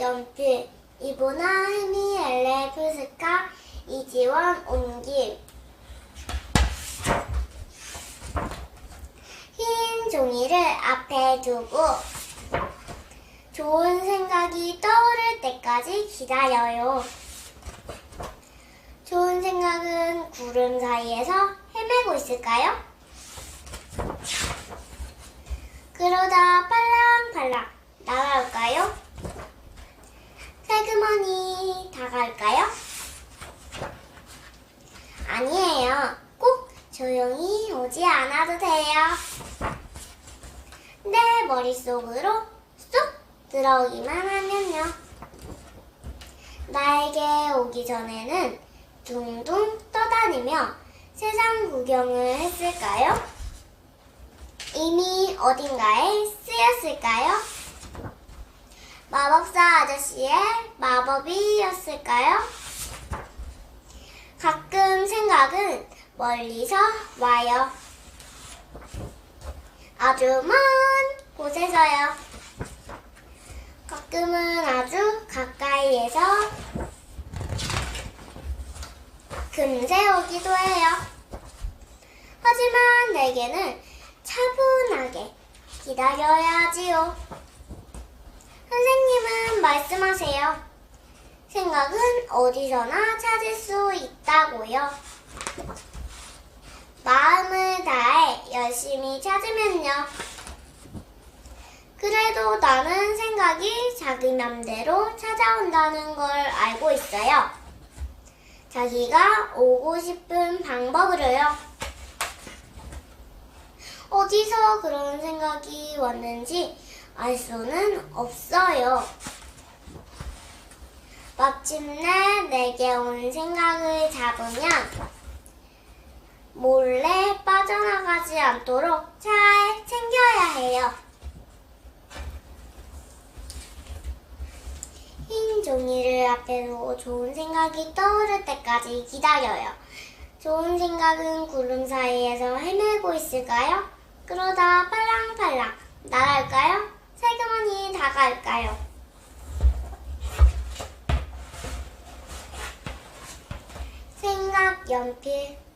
연필 이보나 흠이 엘레 푸스카 이지원 온길 흰 종이를 앞에 두고 좋은 생각이 떠오를 때까지 기다려요. 좋은 생각은 구름 사이에서 헤매고 있을까요? 그러다 팔랑팔랑 날아올까요? 새그머니 다가올까요? 아니에요. 꼭 조용히 오지 않아도 돼요. 내 머릿속으로 쏙 들어오기만 하면요. 나에게 오기 전에는 둥둥 떠다니며 세상 구경을 했을까요? 이미 어딘가에 쓰였을까요? 마법사 아저씨의 마법이었을까요? 생각은 멀리서 와요. 아주 먼 곳에서요. 가끔은 아주 가까이에서 금세 오기도 해요. 하지만 내게는 차분하게 기다려야 하지요. 선생님은 말씀하세요. 생각은 어디서나 찾을 수 있다고요. 마음을 다해 열심히 찾으면요. 그래도 나는 생각이 자기 맘대로 찾아온다는 걸 알고 있어요. 자기가 오고 싶은 방법으로요. 어디서 그런 생각이 왔는지 알 수는 없어요. 마침내 내게 온 생각을 잡으면 몰래 빠져나가지 않도록 잘 챙겨야 해요. 흰 종이를 앞에 두고 좋은 생각이 떠오를 때까지 기다려요. 좋은 생각은 구름 사이에서 헤매고 있을까요? 그러다 팔랑팔랑 날아올까요? 새그머니 다가올까요? 생각 연필